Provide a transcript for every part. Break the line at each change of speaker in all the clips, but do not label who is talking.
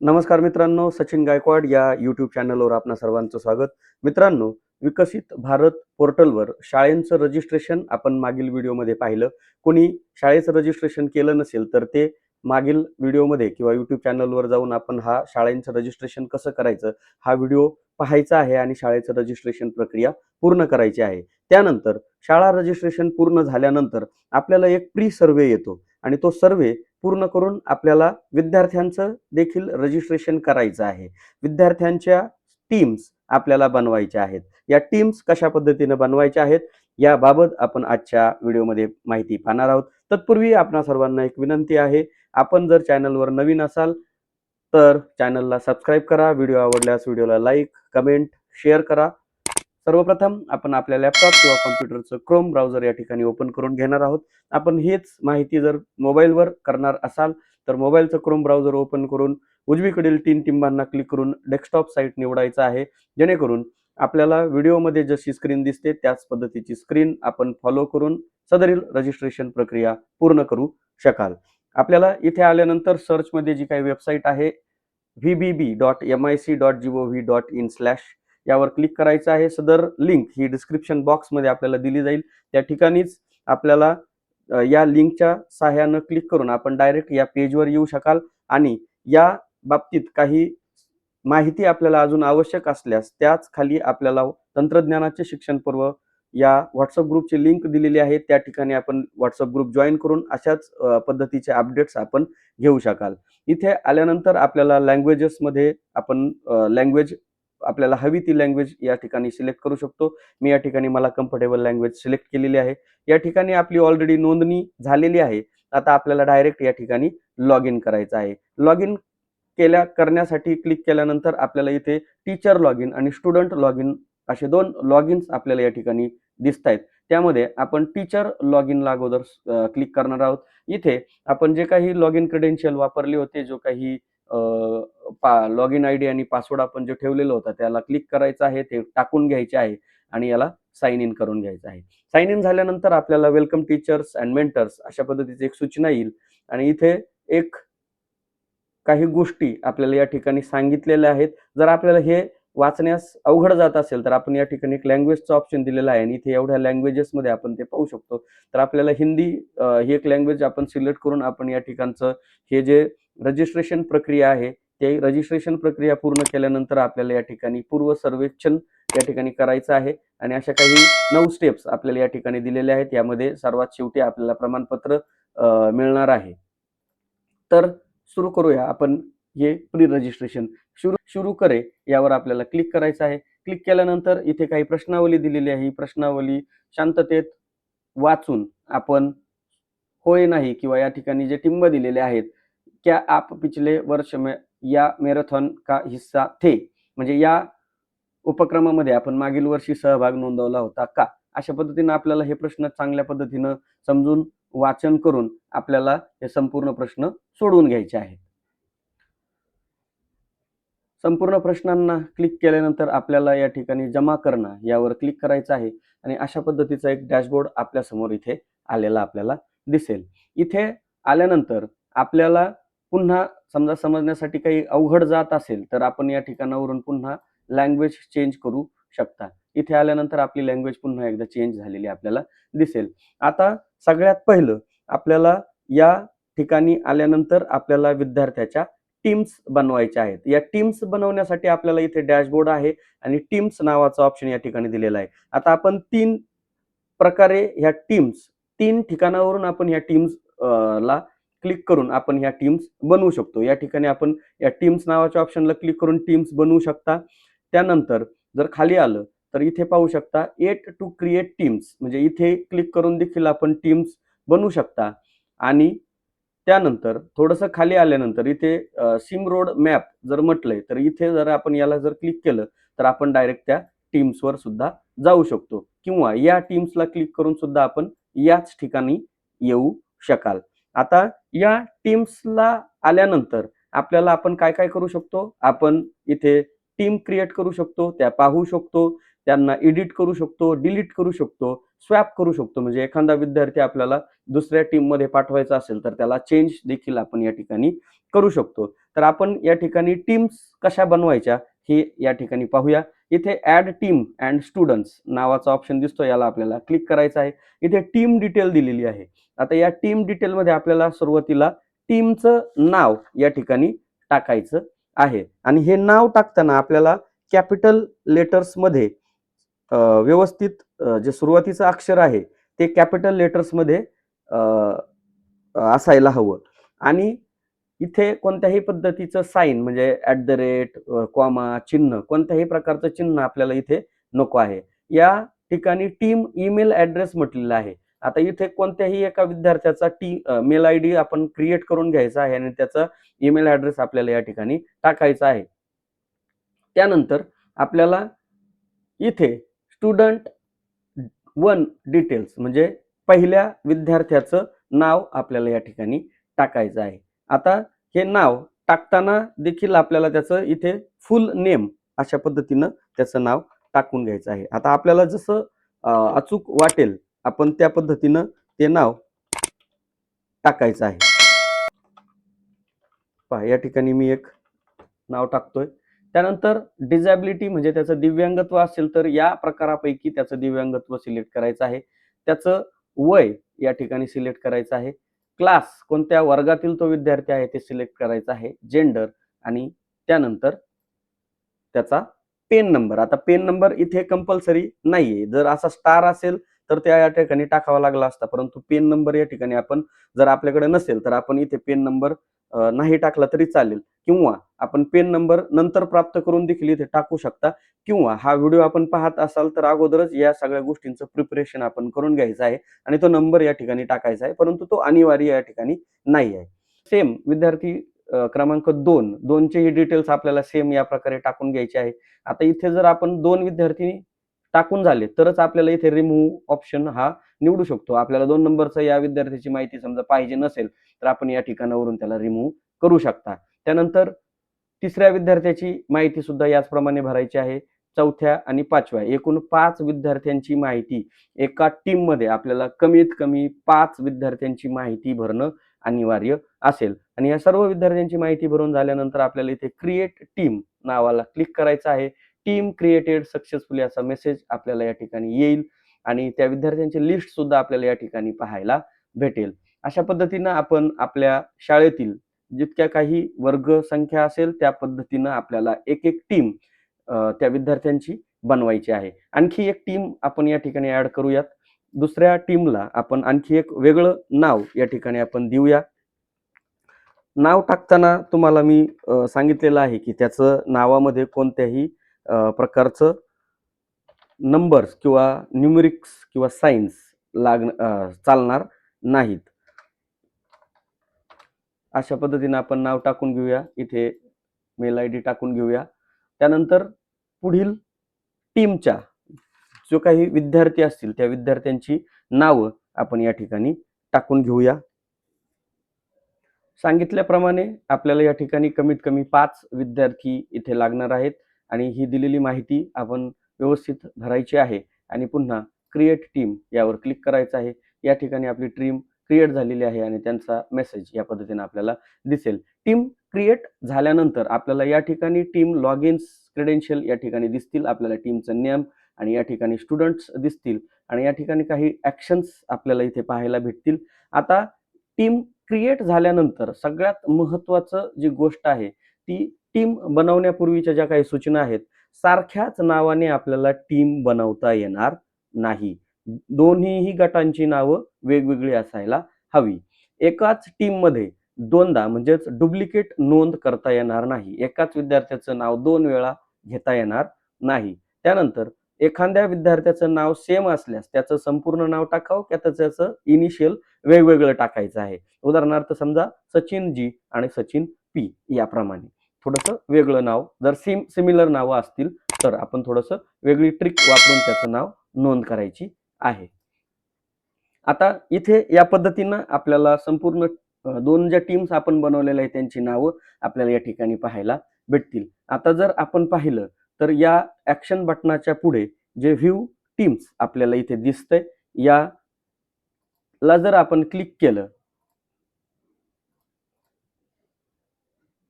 नमस्कार मित्रांनो सचिन गायकवाड या यूट्यूब चॅनलवर आपणा सर्वांचं स्वागत. मित्रांनो विकसित भारत पोर्टलवर शाळेंचं रजिस्ट्रेशन आपण मागील व्हिडिओमध्ये पाहिलं. कोणी शाळेचं रजिस्ट्रेशन केलं नसेल तर ते मागील व्हिडिओमध्ये किंवा यूट्यूब चॅनलवर जाऊन आपण हा शाळेंचं रजिस्ट्रेशन कसं करायचं हा व्हिडिओ पाहायचा आहे आणि शाळेचं रजिस्ट्रेशन प्रक्रिया पूर्ण करायची आहे. त्यानंतर शाळा रजिस्ट्रेशन पूर्ण झाल्यानंतर आपल्याला एक प्री सर्वे येतो आणि तो सर्वे पूर्ण करून आपल्याला विद्यार्थ्यांचं देखील रजिस्ट्रेशन करायचं आहे. विद्यार्थ्यांच्या टीम्स आपल्याला बनवायच्या आहेत. या टीम्स कशा पद्धतीने बनवायच्या आहेत याबाबत आपण आजच्या व्हिडिओमध्ये माहिती पाहणार आहोत. तत्पूर्वी आपणा सर्वांना एक विनंती आहे आपण जर चॅनलवर नवीन असाल तर चॅनलला सबस्क्राईब करा व्हिडिओ आवडल्यास व्हिडिओला लाईक कमेंट शेअर करा. सर्वप्रथम आपण आपल्या लॅपटॉप किंवा कॉम्प्युटरचं क्रोम ब्राउझर या ठिकाणी ओपन करून घेणार आहोत. आपण हेच माहिती जर मोबाईलवर करणार असाल तर मोबाईलचं क्रोम ब्राउझर ओपन करून उजवीकडील तीन टिंबांना क्लिक करून डेस्कटॉप साईट निवडायचं आहे. जेणेकरून आपल्याला व्हिडिओमध्ये जशी स्क्रीन दिसते त्याच पद्धतीची स्क्रीन आपण फॉलो करून सदरील रजिस्ट्रेशन प्रक्रिया पूर्ण करू शकाल. आपल्याला इथे आल्यानंतर सर्चमध्ये जी काही वेबसाईट आहे V B B dot M I C dot G O V dot in slash यावर क्लिक करायचं आहे. सदर लिंक ही डिस्क्रिप्शन बॉक्समध्ये आपल्याला दिली जाईल. त्या ठिकाणीच आपल्याला या लिंकच्या सहाय्यानं क्लिक करून आपण डायरेक्ट या पेजवर येऊ शकाल आणि या बाबतीत काही माहिती आपल्याला अजून आवश्यक असल्यास त्याच खाली आपल्याला तंत्रज्ञानाचे शिक्षणपूर्व या व्हॉट्सअप ग्रुपची लिंक दिलेली आहे. त्या ठिकाणी आपण व्हॉट्सअप ग्रुप जॉईन करून अशाच पद्धतीचे अपडेट्स आपण घेऊ शकाल. इथे आल्यानंतर आपल्याला लँग्वेजेसमध्ये आपण लँग्वेज आपल्याला हवी ती लँग्वेज या ठिकाणी सिलेक्ट करू शकतो. मी या ठिकाणी मला कम्फर्टेबल लँग्वेज सिलेक्ट केलेली आहे. या ठिकाणी आपली ऑलरेडी नोंदणी झालेली आहे. आता आपल्याला डायरेक्ट या ठिकाणी लॉग इन करायचं आहे. लॉग इन केल्या करण्यासाठी क्लिक केल्यानंतर आपल्याला इथे टीचर लॉग इन आणि स्टुडंट लॉग इन असे दोन लॉग इन्स आपल्याला या ठिकाणी दिसत आहेत. त्यामध्ये आपण टीचर लॉग इन अगोदर क्लिक करणार आहोत. इथे आपण जे काही लॉग इन क्रेडेन्शियल वापरले होते जो काही लॉग इन आय डी आणि पासवर्ड आपण जे ठेवलेलं होतं त्याला क्लिक करायचं आहे ते टाकून घ्यायचे आहे आणि याला साइन इन करून घ्यायचं आहे. साइन इन झाल्यानंतर आपल्याला वेलकम टीचर्स अँड मेंटर्स अशा पद्धतीची एक सूचना येईल आणि इथे एक काही गोष्टी आपल्याला या ठिकाणी सांगितलेल्या आहेत. जर आपल्याला हे वाचण्यास अवघड जात असेल तर आपण या ठिकाणी एक लँग्वेजचं ऑप्शन दिलेलं आहे आणि इथे एवढ्या लँग्वेजेसमध्ये आपण ते पाहू शकतो. तर आपल्याला हिंदी ही एक लँग्वेज आपण सिलेक्ट करून आपण या ठिकाणचं हे जे रजिस्ट्रेशन प्रक्रिया आहे. ते रजिस्ट्रेशन प्रक्रिया पूर्ण केल्यानंतर आपल्याला या ठिकाणी पूर्व सर्वेक्षण या ठिकाणी करायचं आहे. आणि अशा काही नऊ स्टेप्स आपल्याला या ठिकाणी दिलेल्या आहेत. यामध्ये सर्वात शेवटी आपल्याला प्रमाणपत्र मिळणार आहे. तर सुरू करूया आपण हे प्री रजिस्ट्रेशन शुरू शुरू करे यावर आपल्याला क्लिक करायचं आहे. क्लिक केल्यानंतर इथे काही प्रश्नावली दिलेली आहे. ही प्रश्नावली शांततेत वाचून आपण होय नाही किंवा या ठिकाणी जे टिंब दिलेले आहेत क्या आप पिछले वर्ष में या मॅरेथॉन का हिस्सा थे? म्हणजे या उपक्रमामध्ये आपण मागील वर्षी सहभाग नोंदवला होता का? अशा पद्धतीनं आपल्याला हे प्रश्न चांगल्या पद्धतीनं समजून वाचन करून आपल्याला हे संपूर्ण प्रश्न सोडवून घ्यायचे आहेत. संपूर्ण प्रश्नांना क्लिक केल्यानंतर आपल्याला या ठिकाणी जमा करणं यावर क्लिक करायचं आहे आणि अशा पद्धतीचा एक डॅशबोर्ड आपल्यासमोर इथे आलेला आपल्याला दिसेल. इथे आल्यानंतर आपल्याला पुन्हा समजा समजण्यासाठी काही अवघड जात असेल तर आपण या ठिकाणावरून पुन्हा लँग्वेज चेंज करू शकता. इथे आल्यानंतर आपली लँग्वेज पुन्हा एकदा चेंज झालेली आपल्याला दिसेल. आता सगळ्यात पहिलं आपल्याला या ठिकाणी आल्यानंतर आपल्याला विद्यार्थ्याच्या टीम्स बनवायच्या आहेत. या टीम्स बनवण्यासाठी आपल्याला इथे डॅशबोर्ड आहे आणि टीम्स नावाचा ऑप्शन या ठिकाणी दिलेला आहे. आता आपण तीन प्रकारे ह्या टीम्स तीन ठिकाणावरून आपण ह्या टीम्स ला क्लिक करून आपण ह्या टीम्स बनवू शकतो. या ठिकाणी आपण या टीम्स नावाच्या ऑप्शनला क्लिक करून टीम्स बनवू शकता. त्यानंतर जर खाली आलं तर इथे पाहू शकता एट टू क्रिएट टीम्स म्हणजे इथे क्लिक करून देखील आपण टीम्स बनवू शकता. आणि त्यानंतर थोडंसं खाली आल्यानंतर इथे सिम रोड मॅप जर म्हटलंय तर इथे जर आपण याला जर क्लिक केलं तर आपण डायरेक्ट त्या टीम्सवर सुद्धा जाऊ शकतो. किंवा या टीम्सला क्लिक करून सुद्धा आपण याच ठिकाणी येऊ शकाल. आता या टीम्सला आल्यानंतर आपल्याला आपण काय काय करू शकतो? आपण इथे टीम क्रिएट करू शकतो त्या पाहू शकतो त्यांना एडिट करू शकतो डिलीट करू शकतो स्वॅप करू शकतो. म्हणजे एखादा विद्यार्थी आपल्याला दुसऱ्या टीममध्ये पाठवायचा असेल तर त्याला चेंज देखील आपण या ठिकाणी करू शकतो. तर आपण या ठिकाणी टीम्स कशा बनवायच्या हे या ठिकाणी पाहूया. इथे ऍड टीम अँड स्टुडंट्स नावाचा ऑप्शन दिसतो याला आपल्याला क्लिक करायचं आहे. इथे टीम डिटेल दिलेली आहे. आता या टीम डिटेलमध्ये आपल्याला सुरुवातीला टीमचं नाव या ठिकाणी टाकायचं आहे. आणि हे नाव टाकताना आपल्याला कॅपिटल लेटर्समध्ये व्यवस्थित जे सुरुवातीचं अक्षर आहे ते कॅपिटल लेटर्समध्ये असायला हवं. आणि इथे कोणत्याही पद्धतीचं साईन म्हणजे ऍट द रेट कॉमा चिन्ह कोणत्याही प्रकारचं चिन्ह आपल्याला इथे नको आहे. या ठिकाणी टीम ईमेल ऍड्रेस म्हटलेला आहे. आता इथे कोणत्याही एका विद्यार्थ्याचा टी मेल आय डी आपण क्रिएट करून घ्यायचा आहे आणि त्याचा ईमेल ऍड्रेस आपल्याला या ठिकाणी टाकायचा आहे. त्यानंतर आपल्याला इथे स्टुडंट वन डिटेल्स म्हणजे पहिल्या विद्यार्थ्याचं नाव आपल्याला या ठिकाणी टाकायचं आहे. आता हे नाव टाकताना देखील आपल्याला त्याचं इथे फुल नेम अशा पद्धतीनं त्याचं नाव टाकून घ्यायचं आहे. आता आपल्याला जसं अचूक वाटेल आपण त्या पद्धतीनं ते नाव टाकायचं आहे. पहा या ठिकाणी मी एक नाव टाकतोय. त्यानंतर डिझॅबिलिटी म्हणजे त्याचं दिव्यांगत्व असेल तर या प्रकारापैकी त्याचं दिव्यांगत्व सिलेक्ट करायचं आहे. त्याचं वय या ठिकाणी सिलेक्ट करायचं आहे. क्लास कोणत्या वर्गातील तो विद्यार्थी आहे ते सिलेक्ट करायचं आहे जेंडर आणि त्यानंतर त्याचा पेन नंबर. आता पेन नंबर इथे कंपल्सरी नाहीये. जर असा स्टार असेल तर त्या या ठिकाणी टाकावा लागला असता. परंतु पेन नंबर या ठिकाणी आपण जर आपल्याकडे नसेल तर आपण इथे पेन नंबर नाही टाकला तरी चालेल. किंवा आपण पेन नंबर नंतर प्राप्त करून देखील इथे टाकू शकता. किंवा हा व्हिडिओ आपण पाहत असाल तर अगोदरच या सगळ्या गोष्टींचं प्रिपरेशन आपण करून घ्यायचं आहे आणि तो नंबर या ठिकाणी टाकायचा आहे परंतु तो अनिवार्य या ठिकाणी नाही आहे. सेम विद्यार्थी क्रमांक दोन दोनचेही डिटेल्स आपल्याला सेम या प्रकारे टाकून घ्यायचे आहे. आता इथे जर आपण दोन विद्यार्थी टाकून झाले तरच आपल्याला इथे रिमूव्ह ऑप्शन हा निवडू शकतो. आपल्याला दोन नंबरचा या विद्यार्थ्याची माहिती समजा पाहिजे नसेल तर आपण या ठिकाणावरून त्याला रिमूव्ह करू शकता. त्यानंतर तिसऱ्या विद्यार्थ्याची माहिती सुद्धा याचप्रमाणे भरायची आहे. चौथ्या आणि पाचव्या. एकूण पाच विद्यार्थ्यांची माहिती एका टीममध्ये आपल्याला कमीत कमी पाच विद्यार्थ्यांची माहिती भरणं अनिवार्य असेल. आणि या सर्व विद्यार्थ्यांची माहिती भरून झाल्यानंतर आपल्याला इथे क्रिएट टीम नावाला क्लिक करायचं आहे. टीम क्रिएटेड सक्सेसफुली असा मेसेज आपल्याला या ठिकाणी येईल आणि त्या विद्यार्थ्यांची लिस्ट सुद्धा आपल्याला या ठिकाणी पाहायला भेटेल. अशा पद्धतीनं आपण आपल्या शाळेतील जितक्या काही वर्ग संख्या असेल त्या पद्धतीनं आपल्याला एक एक टीम त्या विद्यार्थ्यांची बनवायची आहे. आणखी एक टीम आपण या ठिकाणी ऍड करूयात. दुसऱ्या टीमला आपण आणखी एक वेगळं नाव या ठिकाणी आपण देऊया. नाव टाकताना तुम्हाला मी सांगितलेलं आहे की त्याचं नावामध्ये कोणत्याही प्रकारचं नंबर्स किंवा न्युमेरिक्स किंवा सायन्स लाग चालणार नाहीत. अशा पद्धतीने आपण नाव टाकून घेऊया. इथे मेल आय डी टाकून घेऊया. त्यानंतर पुढील टीमच्या जो काही विद्यार्थी असतील त्या विद्यार्थ्यांची नावं आपण या ठिकाणी टाकून घेऊया. सांगितल्याप्रमाणे आपल्याला या ठिकाणी कमीत कमी पाच विद्यार्थी इथे लागणार आहेत आणि ही दिलेली माहिती आपण व्यवस्थित भरायची आहे आणि पुन्हा क्रिएट टीम यावर क्लिक करायचं आहे. या ठिकाणी आपली टीम क्रिएट झालेली आहे आणि त्यांचा मेसेज या पद्धतीने आपल्याला दिसेल. टीम क्रिएट झाल्यानंतर आपल्याला या ठिकाणी टीम लॉग इन्स क्रेडेन्शियल या ठिकाणी दिसतील. आपल्याला टीमचं नेम आणि या ठिकाणी स्टुडंट्स दिसतील. आणि या ठिकाणी काही ॲक्शन्स आपल्याला इथे पाहायला भेटतील. आता टीम क्रिएट झाल्यानंतर सगळ्यात महत्त्वाचं जी गोष्ट आहे ती टीम बनवण्यापूर्वीच्या ज्या काही सूचना आहेत सारख्याच नावाने आपल्याला टीम बनवता येणार नाही. दोन्हीही गटांची नावं वेगवेगळी असायला हवी. एकाच टीममध्ये दोनदा म्हणजेच डुप्लिकेट नोंद करता येणार नाही. एकाच विद्यार्थ्याचं नाव दोन वेळा घेता येणार नाही. त्यानंतर एखाद्या विद्यार्थ्याचं नाव सेम असल्यास त्याचं संपूर्ण नाव टाकावं की त्याचं इनिशियल वेगवेगळं टाकायचं आहे? उदाहरणार्थ समजा सचिन जी आणि सचिन पी याप्रमाणे. थोडंसं वेगळं नाव. जर सेम सिमिलर नावं असतील तर आपण थोडंसं वेगळी ट्रिक वापरून त्याचं नाव नोंद करायची आहे. आता इथे या पद्धतीनं आपल्याला संपूर्ण दोन ज्या टीम्स आपण बनवलेल्या आहेत त्यांची नावं आपल्याला या ठिकाणी पाहायला भेटतील. आता जर आपण पाहिलं तर या ऍक्शन बटनाच्या पुढे जे व्ह्यू टीम्स आपल्याला इथे दिसतंय याला जर आपण क्लिक केलं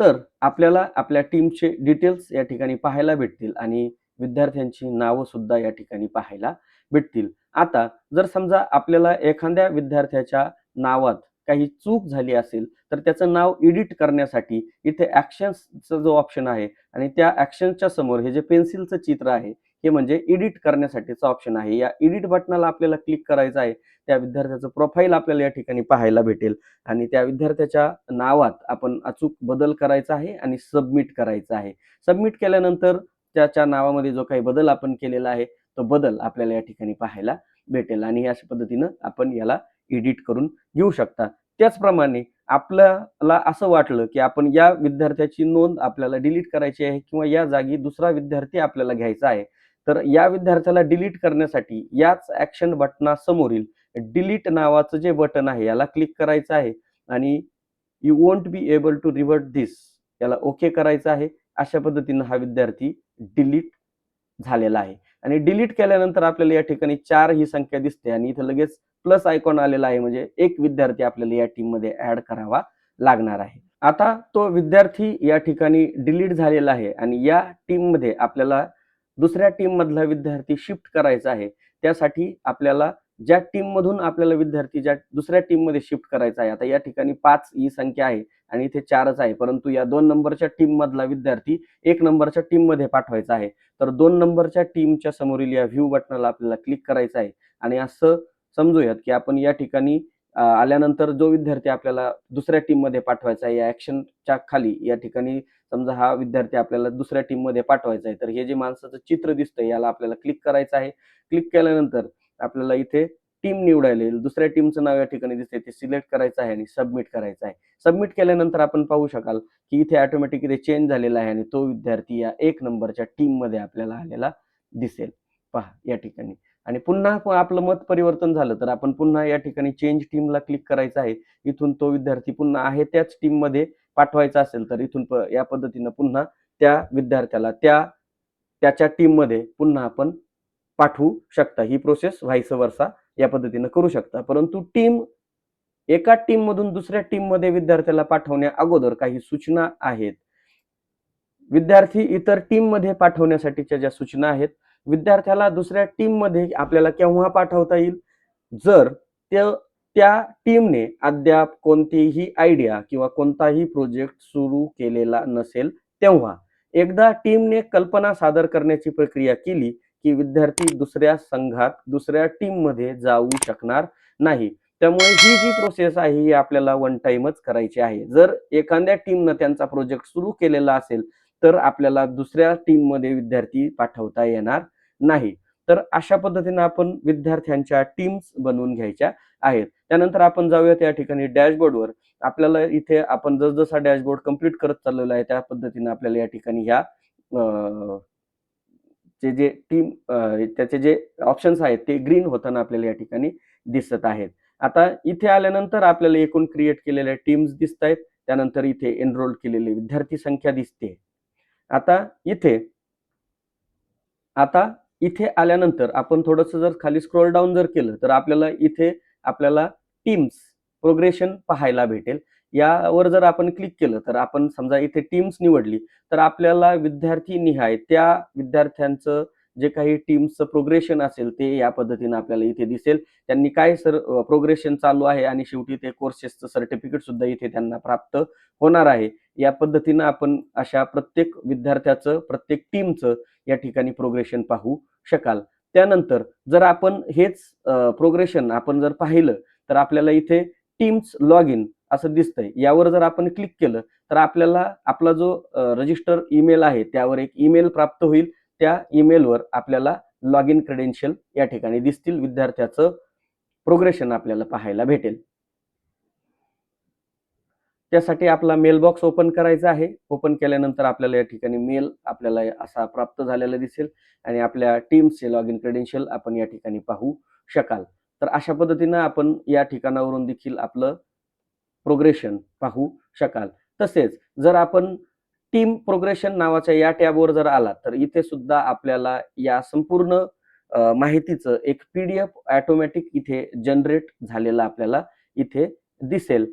तर आपल्याला आपल्या टीमचे डिटेल्स या ठिकाणी पाहायला भेटतील आणि विद्यार्थ्यांची नावं सुद्धा या ठिकाणी पाहायला भेटतील. आता जर समजा आपल्याला एखाद्या विद्यार्थ्याच्या नावात काही चूक झाली असेल तर त्याचं नाव एडिट करण्यासाठी इथे ॲक्शन्सचा जो ऑप्शन आहे आणि त्या ॲक्शनच्या समोर हे जे पेन्सिलचं चित्र आहे हे म्हणजे एडिट करण्यासाठीचं ऑप्शन आहे. या एडिट बटनाला आपल्याला क्लिक करायचं आहे त्या विद्यार्थ्याचं प्रोफाईल आपल्याला या ठिकाणी पाहायला भेटेल आणि त्या विद्यार्थ्याच्या नावात आपण अचूक बदल करायचा आहे आणि सबमिट करायचा आहे. सबमिट केल्यानंतर त्याच्या नावामध्ये जो काही बदल आपण केलेला आहे तो बदल आपल्याला या ठिकाणी पाहायला भेटेल आणि अशा पद्धतीनं आपण याला एडिट करून घेऊ शकता. त्याचप्रमाणे आपल्याला असं वाटलं की आपण या विद्यार्थ्याची नोंद आपल्याला डिलीट करायची आहे किंवा या जागी दुसरा विद्यार्थी आपल्याला घ्यायचा आहे तर या विद्यार्थ्याला डिलीट करण्यासाठी याच ऍक्शन बटनासमोरील डिलीट नावाचं जे बटन आहे याला क्लिक करायचं आहे आणि you won't be able to revert this याला ओके करायचं आहे. अशा पद्धतीनं हा विद्यार्थी डिलीट झालेला आहे. आणि डिलीट केल्यानंतर आपल्याला या ठिकाणी चार ही संख्या दिसते आणि इथं लगेच प्लस आयकॉन आलेला आहे म्हणजे एक विद्यार्थी आपल्याला या टीममध्ये ऍड करावा लागणार आहे. आता तो विद्यार्थी या ठिकाणी डिलीट झालेला आहे आणि या टीममध्ये आपल्याला दुसऱ्या टीम मधला विद्यार्थी शिफ्ट करायचा आहे. त्यासाठी आपल्याला ज्या टीम मधून आपल्याला विद्यार्थी ज्या दुसऱ्या टीममध्ये शिफ्ट करायचा आहे आता या ठिकाणी पाच ही संख्या आहे. आणि इथे चारच आहे. परंतु या दोन नंबरच्या टीम मधला विद्यार्थी एक नंबरच्या टीममध्ये पाठवायचा आहे. तर दोन नंबरच्या टीमच्या समोरील या व्ह्यू बटनाला आपल्याला क्लिक करायचं आहे. आणि असं समजूयात की आपण या ठिकाणी आल्यानंतर जो विद्यार्थी आपल्याला दुसऱ्या टीममध्ये पाठवायचा आहे या ऍक्शनच्या खाली या ठिकाणी समजा हा विद्यार्थी आपल्याला दुसऱ्या टीममध्ये पाठवायचा आहे तर हे जे माणसाचं चित्र दिसतंय याला आपल्याला क्लिक करायचं आहे. क्लिक केल्यानंतर आपल्याला इथे टीम निवडायला येईल. दुसऱ्या टीमचं नाव या ठिकाणी दिसते ते सिलेक्ट करायचं आहे आणि सबमिट करायचं आहे. सबमिट केल्यानंतर आपण पाहू शकाल की इथे ऑटोमॅटिक इथे चेंज झालेला आहे आणि तो विद्यार्थी या एक नंबरच्या टीममध्ये आपल्याला आलेला दिसेल. पहा या ठिकाणी. आणि पुन्हा आपलं मत परिवर्तन झालं तर आपण पुन्हा या ठिकाणी चेंज टीमला क्लिक करायचं आहे. इथून तो विद्यार्थी पुन्हा आहे त्याच टीममध्ये पाठवायचा असेल तर इथून या पद्धतीनं पुन्हा त्या विद्यार्थ्याला त्या त्याच्या टीममध्ये पुन्हा आपण पाठवू शकता. ही प्रोसेस व्हायस वर्षा या पद्धतीनं करू शकता. परंतु टीम एका टीम मधून दुसऱ्या टीममध्ये विद्यार्थ्याला पाठवण्या अगोदर काही सूचना आहेत. विद्यार्थी इतर टीममध्ये पाठवण्यासाठीच्या ज्या सूचना आहेत विद्यार्थ्याला दुसऱ्या टीममध्ये आपल्याला केव्हा पाठवता येईल? जर त्या टीमने अद्याप कोणतीही आयडिया किंवा कोणताही प्रोजेक्ट सुरू केलेला नसेल तेव्हा एकदा टीमने कल्पना सादर करण्याची प्रक्रिया केली की विद्यार्थी दुसऱ्या संघात दुसऱ्या टीममध्ये जाऊ शकणार नाही. त्यामुळे ही जी प्रोसेस आहे ही आपल्याला वन टाइमच करायची आहे. जर एखाद्या टीमनं त्यांचा प्रोजेक्ट सुरू केलेला असेल तर आपल्याला दुसऱ्या टीममध्ये विद्यार्थी पाठवता येणार नाही. तर अशा पद्धतीने आपण विद्यार्थ्यांच्या टीम्स बनवून घ्यायच्या आहेत. त्यानंतर आपण जाऊयात त्या ठिकाणी डॅशबोर्डवर आपल्याला इथे आपण जसजसा डॅशबोर्ड कंप्लीट करत चाललेला आहे त्या पद्धतीने आपल्याला या ठिकाणी ह्या चे जे टीम त्याचे जे ऑप्शन्स आहेत ते ग्रीन होताना आपल्याला या ठिकाणी दिसत आहेत. आता इथे आल्यानंतर आपल्याला एकूण क्रिएट केलेल्या टीम्स दिसत आहेत. त्यानंतर इथे एनरोल केलेले विद्यार्थी संख्या दिसते. आता इथे आता इथे आल्यानंतर आपण थोडस जर खाली स्क्रोल डाऊन जर केलं तर आपल्याला इथे आपल्याला टीम्स प्रोग्रेशन पाहायला भेटेल. यावर जर आपण क्लिक केलं तर आपण समजा इथे टीम्स निवडली तर आपल्याला विद्यार्थी निहाय त्या विद्यार्थ्यांचं जे काही टीमचं प्रोग्रेशन असेल ते या पद्धतीनं आपल्याला इथे दिसेल. त्यांनी काय सर प्रोग्रेशन चालू आहे आणि शेवटी ते कोर्सेसचं सर्टिफिकेट सुद्धा इथे त्यांना प्राप्त होणार आहे. या पद्धतीनं आपण अशा प्रत्येक विद्यार्थ्याचं प्रत्येक टीमचं या ठिकाणी प्रोग्रेशन पाहू शकाल. त्यानंतर जर आपण हेच प्रोग्रेशन आपण जर पाहिलं तर आपल्याला इथे टीम्स लॉग इन असं दिसतंय. यावर जर आपण क्लिक केलं तर आपल्याला आपला जो रजिस्टर ईमेल आहे त्यावर एक ईमेल प्राप्त होईल. त्या ईमेलवर आपल्याला लॉग इन क्रेडेन्शियल या ठिकाणी दिसतील. विद्यार्थ्याचं प्रोग्रेशन आपल्याला पाहायला भेटेल. त्यासाठी आपला मेल बॉक्स ओपन करायचा आहे. ओपन केल्यानंतर आपल्याला या ठिकाणी मेल आपल्याला असा प्राप्त झालेला दिसेल आणि आपल्या टीमचे लॉग इन क्रेडेन्शियल आपण या ठिकाणी पाहू शकाल. तर अशा पद्धतीनं आपण या ठिकाणावरून देखील आपलं प्रोग्रेशन पाहू शकाल. तसेच जर आपण टीम प्रोग्रेशन नावाच्या या टॅबवर जर आला तर इथे सुद्धा आपल्याला या संपूर्ण माहितीचं एक पीडीएफ ऑटोमॅटिक इथे जनरेट झालेलं आपल्याला इथे दिसेल.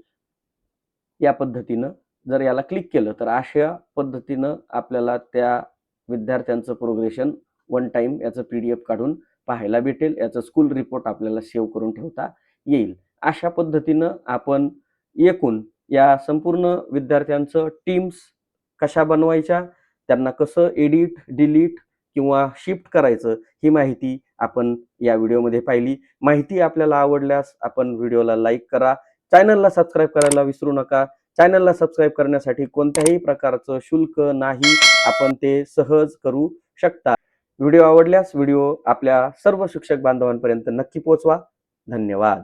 या पद्धतीनं जर याला क्लिक केलं तर अशा पद्धतीनं आपल्याला त्या विद्यार्थ्यांचं प्रोग्रेशन वन टाइम याचं पी डी एफ काढून पाहायला भेटेल. याचं स्कूल रिपोर्ट आपल्याला सेव्ह करून ठेवता येईल. अशा पद्धतीनं आपण एकूण या संपूर्ण विद्यार्थ्यांचं टीम्स कशा बनवायच्या त्यांना कसं एडिट डिलीट किंवा शिफ्ट करायचं ही माहिती आपण या व्हिडिओमध्ये पाहिली. माहिती आपल्याला आवडल्यास आपण व्हिडिओला लाईक करा. चॅनलला सबस्क्राईब करायला विसरू नका. चॅनलला सबस्क्राईब करण्यासाठी कोणत्याही प्रकारचं शुल्क नाही. आपण ते सहज करू शकता. व्हिडिओ आवडल्यास व्हिडिओ आपल्या सर्व शिक्षक बांधवांपर्यंत नक्की पोहोचवा. धन्यवाद.